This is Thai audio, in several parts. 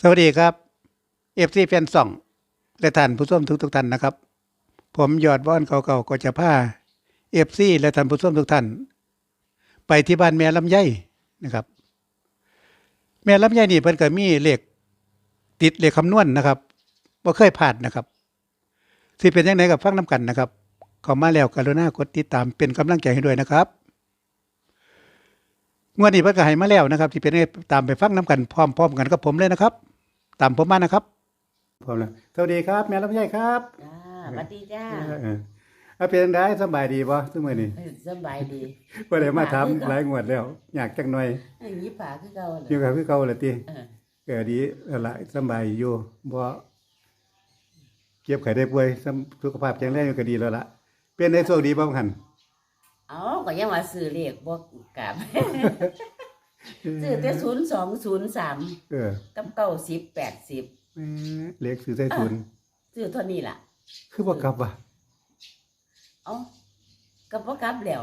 สวัสดีครับเอฟซีแฟนส่องและท่านผู้ชมทุกทุกท่านนะครับ ผมยอดว่อนเก่าๆก็จะพาเอฟซีและท่านผู้ชมทุกท่าน ไปที่บ้านแม่ลำไยนะครับ แม่ลำไยนี่เพิ่นก็มีเลขติดเลขคำนวณนะครับบ่เคยผ่านนะครับสิเป็นยังไงกับฟังน้กันนะครับข้ามาแล้วกรุณากดติดตามเป็นกำลังใจให้ด้วยนะครับงวดนี้เพิ่นก็ให้มาแล้วนะครับ ที่เป็นตามไปฟังน้กันพร้อมๆกันกับผมเลยนะครับ ตามผมมานะครับพร้อมแล้วสวัสดีครับ แม่ลำไยครับจ้าสวัสดีจ้าเออเอาเป็นจังไดสำบายดีบ่ซุมื้อนี้สบายดีบ่ได้มาถามหลายงวดแล้ว อยากจักหน่อยไอ้ยี่ป่าคือเก่าอเลยู่ยกับคือเก่าล่ะติเออเออดีเอาล่ะสำบายอยู่บ่เก็บไข้ได้ป่วยสำสุขภาพแข็งแรงอยู่ก็ดีแล้วล่ะเป็นได้โชคดีบ่คั่นเอาก็ยังว่าซื้อเลขบ่กลับ ซื้อแต่ศูนย์สองศูนย์สามเออกับเก้าสิบแปดสิบแหมเลขซื้อใส่ทุนซื้อเท่านี้ล่ะ คือบ่กลับว่ะเอากับบ่กลับแล้ว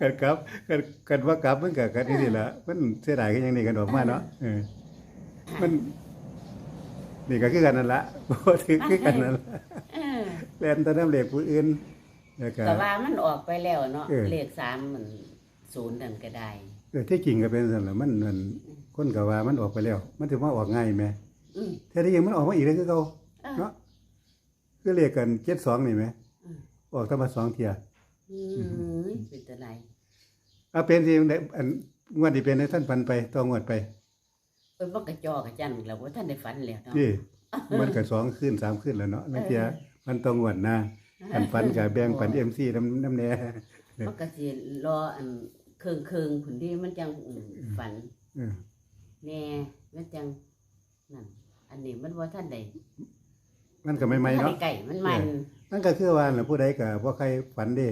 กันกลับกันกันว่ากลับมันก็กันนี่ล่ะมันเสียดายคือหยังนี่กันออกมาเนาะเออมัน นี่ก็คือกันนั่นละบ่ถือคือกันนั่นละเออแล่นแตะน้ำเหล็กผู้อื่นแล้วก็ แต่ว่ามันออกไปแล้วเนาะเออ เลขสามมัน ศูนย์นั่นก็ได้ เออที่จริงก็เป็นซั่นล่ะมันมันคนก็ว่ามันออกไปแล้ว มันถือว่าออกง่ายแหมอืม แท้ที่จริงมันออกมาอีกแล้วคือเก่าเออ เนาะคือเรียกกัน72นี่แหมอืมออกแตั้งมาสองเที่ยอืมเป็นตัวไรเอาเป็นสิได้อันงวดที่เป็นให้ท่านปันไปต่องวดไปเป็นบ่กระจอกระจันแล้วว่าท่านได้ฝันแล้วเนาะที่มันก็สองคืนสามคืนแล้วเนาะนั่นเที่ยมันต่องวดหน้าอันปันก็แบ่งปัน MC น้ำน้ำแหน่ มันก็สิรออัน เคืองเคืองๆผุนที่มันจังอืมฝันเออแน่มันจังนั่นอันนี้มันว่าท่านใดมันก็ไม่ไม่ท่านเนาะใดไก่มันมันนั่นก็คือว่าน่ะผู้ใดก็บ่ใครฝันเด้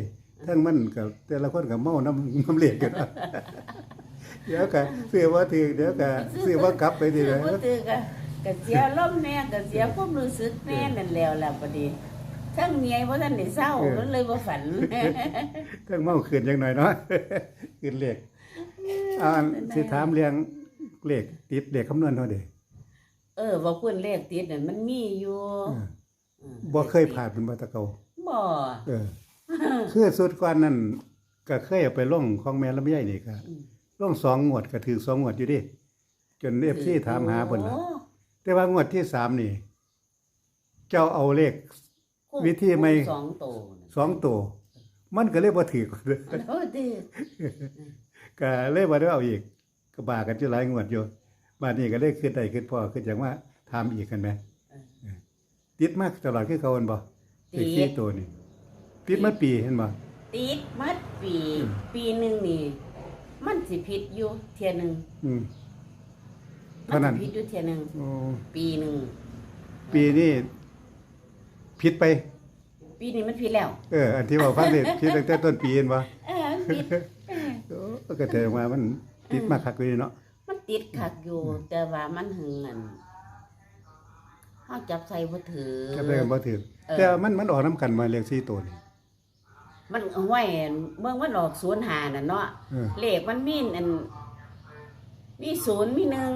ทั้งมันก็แต่ละคนก็เมาน้ำน้ำเหล็กกันเนาะเดี๋ยวก็ซื้อบ่ถือเดี๋ยวก็ซื้อบ่กลับไปทีคือเลยบ่ตือก็ก็เสียลมณ์แน่ก็เสียความรู้สึกแน่นั่นแล้วล่ะบัดนี้ ทั้งเมียบ่ทันได้เศร้ามันเลยบ่ฝันทั้งเมาขึ้นจังหน่อยเนาะขึ้นเลขอ่าสิถามเรื่องเลขติดเลขคำนวณเท่าเด้เออบ่ควรเลขติดนั่นมันมีอยู่เออเออบ่เคยผ่านเป็นบ่ตะเกาบ่เออคือสุดก่อนนั้นก็เคยเอาไปลงของแม่ลำไยนี่ก็อืมลงสองงวดก็ถือสองงวดอยู่ดิจน FC ถามหาเพิ่นล่ะโอ้แต่ว่างวดที่สามนี่ เจ้าเอาเลขคู่ วิธีไม่คู่สองโตน่ะสองตัว มันก็เลยบ่ถือโอ้ดื้อก็เลยบ่ได้เอาอีก ก็บากันอยู่หลายงวดอยู่บาดนี้ก็เลยขึ้นได้ขึ้นพอขึ้นจังว่าถามอีกกันไหมเออติดมากตลอดคือเขาอันบ่เลขสี่ตัวนี่ติดมาปีเห็นบ่ ติดมัดปี อืม ปีหนึ่งนี่ มันสิผิดอยู่เทียหนึ่งอืมมัเท่านั้นสิผิดอยู่เทียหนึ่งโอ้ปีหนึ่งปีนี้ ผิดไป ปีนี้มันผิดแล้ว เออ อันที่ว่าฟังนี่ผิดตั้งแต่ต้นปีเห็นบ่เออมันผิดเออโอ้ก็แต่ว่ามันติดมาคักอยู่นี่เนาะมันติดขัดอยู่ แต่ว่ามันหึงอันเฮาจับใส่บ่ถือก็ได้กันบ่ถือเออแต่ว่ามันมันออกนํกันมาเลขสี่ตัวนี่มันห้วยเบิ่งมันออกศูนย์หาน่ะเนาะเออเลขมันมีอันมีศูนย์มีหนึ่ง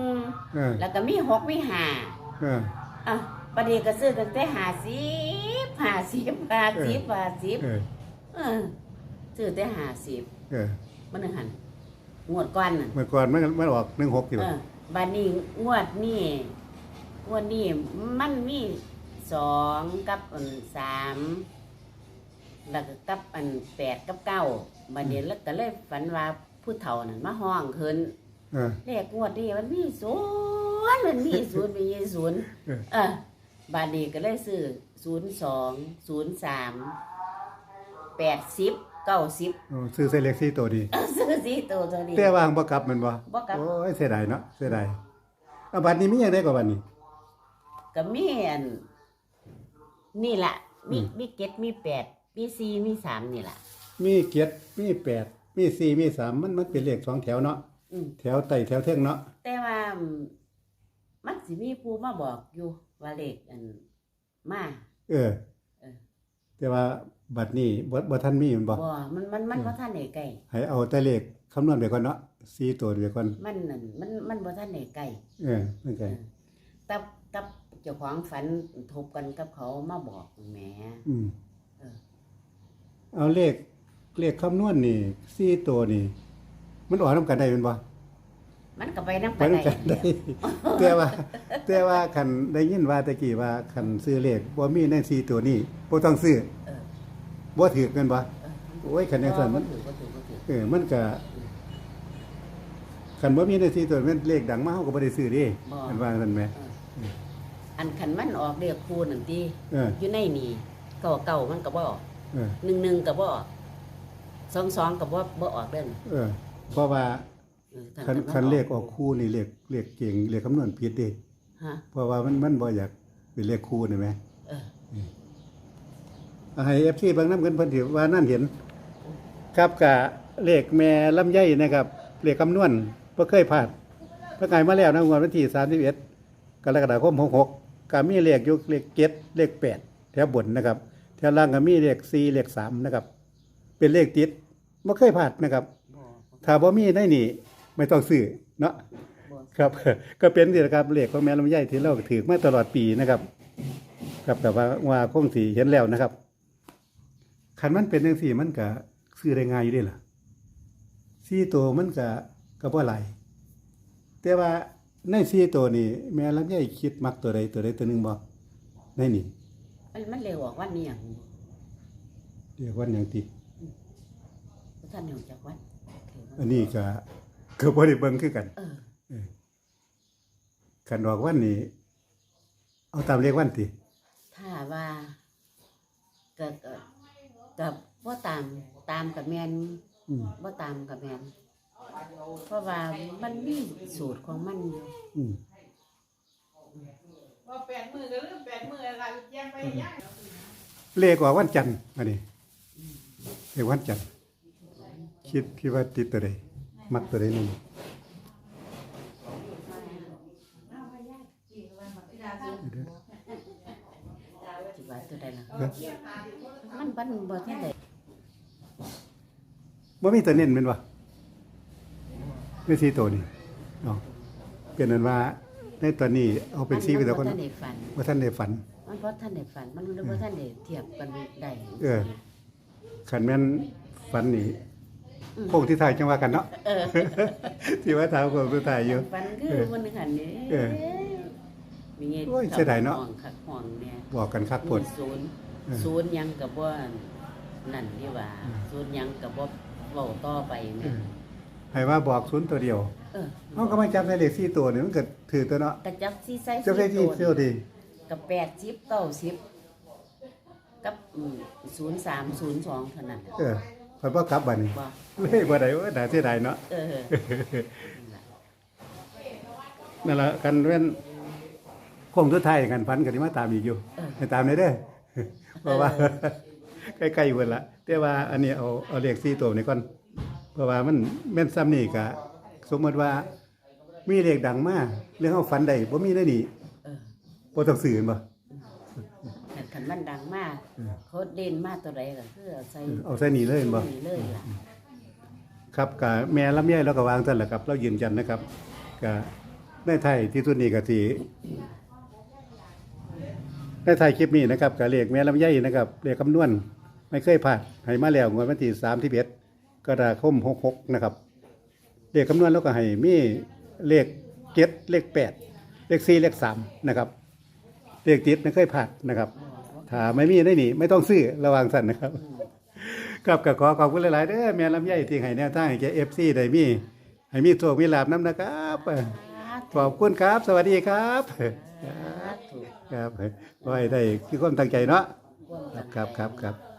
เออแล้วก็มีหกมีห้าเอออะ ประเดี๋ยวก็ซื้อตั้งแต่หาสิบหาสิบหาสิบหาสิบเออเออซื้อแต่หาสิบเออมันนึงหันงวดก่อนน่ะเมื่อก่อนมันมันออก16ที่เอบ่อบัดนี้งวดนี้งวดนี้มันมีสองกับอันสามแล้วก็กับอันแปดกับเก้าบัดนี้แล้วก็เลยฝันว่าผู้เฒ่านั่นมาห้องขึ้นเออเลขงวดนี้มันมีศูนย์มันมีศูนย์มีศูนย์เออเออ บาดนี้ก็เลยซื้อศูนย์สองศูนย์สามแปดสิบเก้าสิบโอ้ซื้อใส่เลขสี่ตัวดี ซื้อสีตัวตัวนี้ แต่วางบ่กลับแมันบ่บ่กลับ โอ้ยเสียดายเนาะเสียดายอะบัดนี้มีหยังได้กว่าบัดนี้ ก็มีอันนี่ล่ะ มีอืม มีเก็ดมีแปดมีสี่มีสามนี่ล่ะ มีเกียรติมีแปดมีสี่มีสามมันมันเป็นเลขสองแถวเนาะอืมแถวไต่แถวเทิงเนาะแต่ว่าอืมมันสิมีผู้มาบอกอยู่ ว่าเลขอันมาเออ เออแต่ว่าบัดนี้บ่บ่ทันมีแมันบ่บ่มันมันมันอืมว่าท่านไหนไกลให้เอาแต่เลขคำนวณไปก่อนเนาะสี่ตัวเดียวก่อนมันนั่นมันมันบ่ทันได้ใกล้เออนั่นไงกับกับเจ้าของฝันทบกันกับเขามาบอกแหม อืมเออ เอาเลขเลขคำนวณนี่สี่ตัวนี่ มันออกนำกันได้เป็นบ่ มันก็ไปนำไปกันนำได้กันได้แต่ว่าแต่ว่าคันได้ยินว่าตะกี้ว่าคันซื้อเลขบ่มีในสี่ตัวนี้บ่ต้องซื้อเออบ่ถือกันบ่เออโอ้ยคันจังซั่นมันบ่ถือบ่ถือบ่ถือเออมันก็คันบ่มีในสี่ตัวมันเลขดังมาเฮาก็บ่ได้ซื้อเดิมันว่าซั่นแหมเอออันคันมันออกเรียกคูนั่นติเอออยู่ในนี่เก่าเก่ามันก็บ่ออกเออหนึ่งหนึ่งก็บ่ออกสองสองก็บ่บ่ออกเด้อเออเพราะว่าเออถ้า คันมัคันเลขออกคู่นี่เลขเลขเก่งเลขคำนวณผิดเด้ฮะเพราะว่ามันมันบ่อยากเป็นเลขคู่นี่แหมเออเอาให้ FC เบิ่งนำกันเพิ่นสิว่านั่นเห็น ครับกะเลขแม่ลำไยนะครับเลขคำนวณบ่เคยพลาดเพิ่นขายมาแล้วนะงวดวันที่31กรกฎาคม66ก็มีเลขอยู่เลข7เลข8แถวบนนะครับแถวล่างก็มีเลข4เลข3นะครับ เป็นเลขติดบ่เคยพลาดนะครับบ่ถ้าบ่มีในนี่ ไม่ต้องซื้อเนาะบ่ครับ ก็เป็นนี่แหละครับเลขของแม่ลำไยที่เราถือมาตลอดปีนะครับ ครับแต่ว่าว่าคงสีเห็นแล้วนะครับคันมันเป็นจังซี่มันก็ซื้อได้ง่ายอยู่เด้ล่ะซี่ตัวมันก็ก็บ่หลายแต่ว่าในซี่ตัวนี่แม่ลำไยคิดมักตัวใดตัวใดตัวหนึงบ่ในนี่มันมันเร็วออกวันนี้หยังเรียกว่าหยังติบ่ทันรู้จักวันอันนี้ก็ ก็บ่ได้เบิ่งคือกันเออคันดอกวันนี้ เอาตามเลขวันติถ้าว่าก็ก็ก็บ่ตามตามกับแม่นอืมบ่ตามกับแม่นเพราะว่ามันมีสูตรของมันอยู่อืมว่าแปดมือก็เริ่มแปดมืออะไรแย่งไปย่าง เลขออกวันจันทร์อันนี้เลขวันจันทร์คิดคิดว่าติดตัวใด มักตัวใดหนึงสิว่าตัวใดล่ะมันมันบ่ทันได้บ่มีตัวเน้นแม่นบ่ไม่สีตัวนี้เนาะเป็นนั้นว่าในตอนนี้เอาเป็นสีไปแล้วมัคนบ่ทันได้ฝันว่าท่านได้ฝัน มันบ่ทันได้ฝัน มันบ่ทันได้เทียบกันได้เออขันแม่นฝันนี่ โค้งที่ถ่ายจังว่ากันเนาะเออที่ว่าถามโค้งที่ถ่ายอยู่ฝันคือมันนึงหันนี่เออมีเงี้ยโอ้ยเสียดายเนาะห่วงคักห่วงเนี่ยบอกกันคักปวดมีศูนย์เออศูนย์หยังกับว่านั่นนี่ว่าอืมศูนย์หยังกับว่าเว้าต่อไปเอเนี่ยอให้ว่าบอกศูนย์ตัวเดียวเออเฮาก็มาจับในเลข4ตัวนี่มันก็ถือตัวเนาะกระจับซีไซส์จับได้ที่เที่ยวดีกับแปดสิบเก้าสิบกับศูนย์สามศูนย์สองเท่านั้นเออ เพิ่นบ่กลับบัดนี้บ่เลยบ่ได้ว่าน่าเสียดายเนาะเออนั่นล่ะกันแม่นโค้งสุดท้ายกันฝันก็สิมาตามอีกอยู่เออให้ตามได้เด้อเพราะว่าใกล้ๆเพิ่นละแต่ว่าอันนี้เอาเอาเลข4ตัวนี่ก่อนเพราะว่ามันแม่นซ้ำนี่ก็สมมติว่ามีเลขดังมาเรื่องเฮาฝันได้บ่มีได้นี่เออบ่ต้องซื้อแม่นบ่ แต่คันมันดังมากเออเขาเด่นมากตัวใดก็คือเอาใส่เอาใส่นี่เลยแม่นบ่ นี่เลยล่ะ ครับก็แม่ลำไยเราก็วางซั่นแหละครับ เรายืนยันนะครับก็ในไทยที่สุดนี้ก็สิในไทยคลิปนี้นะครับก็เลขแม่ลำไยนะครับเลขคำนวณไม่เคยพลาดให้มาแล้วงวดวันที่31กรกฎาคม66นะครับเลขคำนวณแล้วก็ให้มีเลขเจ็ดเลขแปดเลขสี่เลขสามนะครับเลขติดไม่เคยผ่านนะครับ ถ้าไม่มีได้นี่ไม่ต้องซื้อระวังสั่นนะครับครับก็ขอขอบคุณหลายๆเด้อแม่ลำไยที่ให้แนวทางให้แกเอฟซีได้มีให้มีโชคมีลาบน้ำนะครับขอบคุณครับ สวัสดีครับสาธุครับขอให้ได้คือความตั้งใจเนาะความครับครับครับครับ